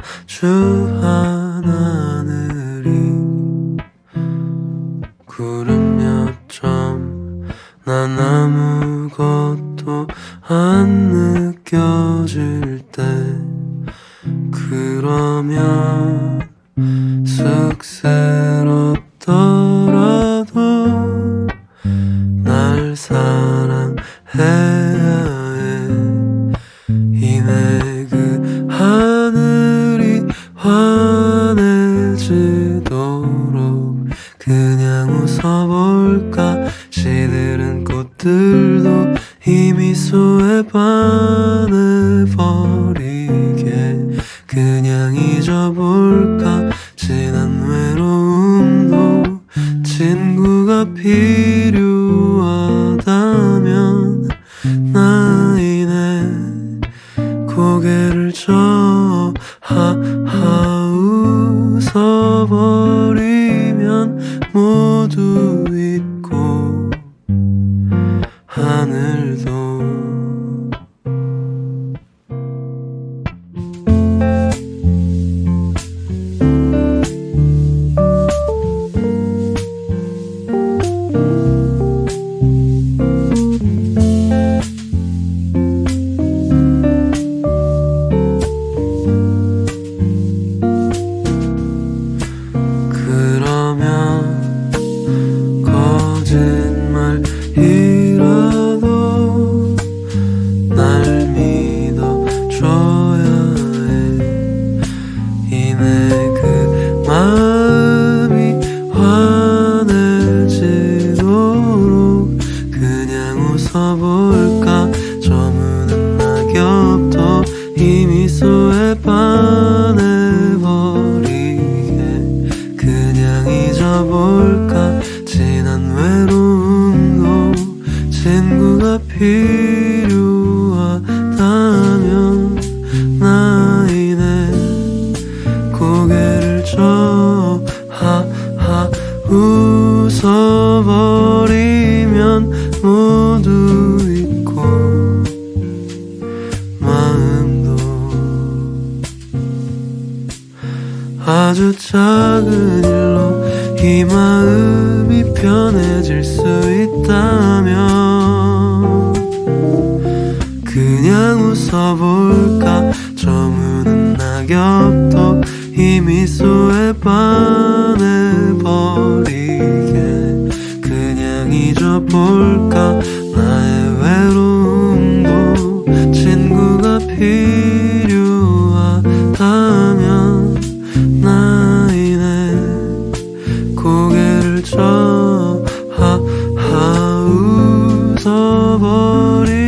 마주한 하늘이 구름 몇 점 난 아무것도 안 느껴질 때 그러면 쑥스럽더라도 날 사랑해야 해 시들은 꽃들도 이 미소에 반해버리게 그냥 잊어볼까? 지난 외로움도 친구가 필요하다면 나이네 고개를 저 하하 웃어버 그 마음이 환해지도록 그냥 웃어볼까? 저무는 낙엽도 이 미소에 반해버리게 그냥 잊어볼까? 지난 외로움도 친구가 필요 저 하하 웃어버리면 모두 잊고 마음도 아주 작은 일로 이 마음이 편해질 수 있다면 그냥 웃어볼까? 저무는 낙엽도 이 미소에 반해버리게 그냥 잊어볼까? 나의 외로움도 친구가 필요하다면 나이네 고개를 저 하하 웃어버리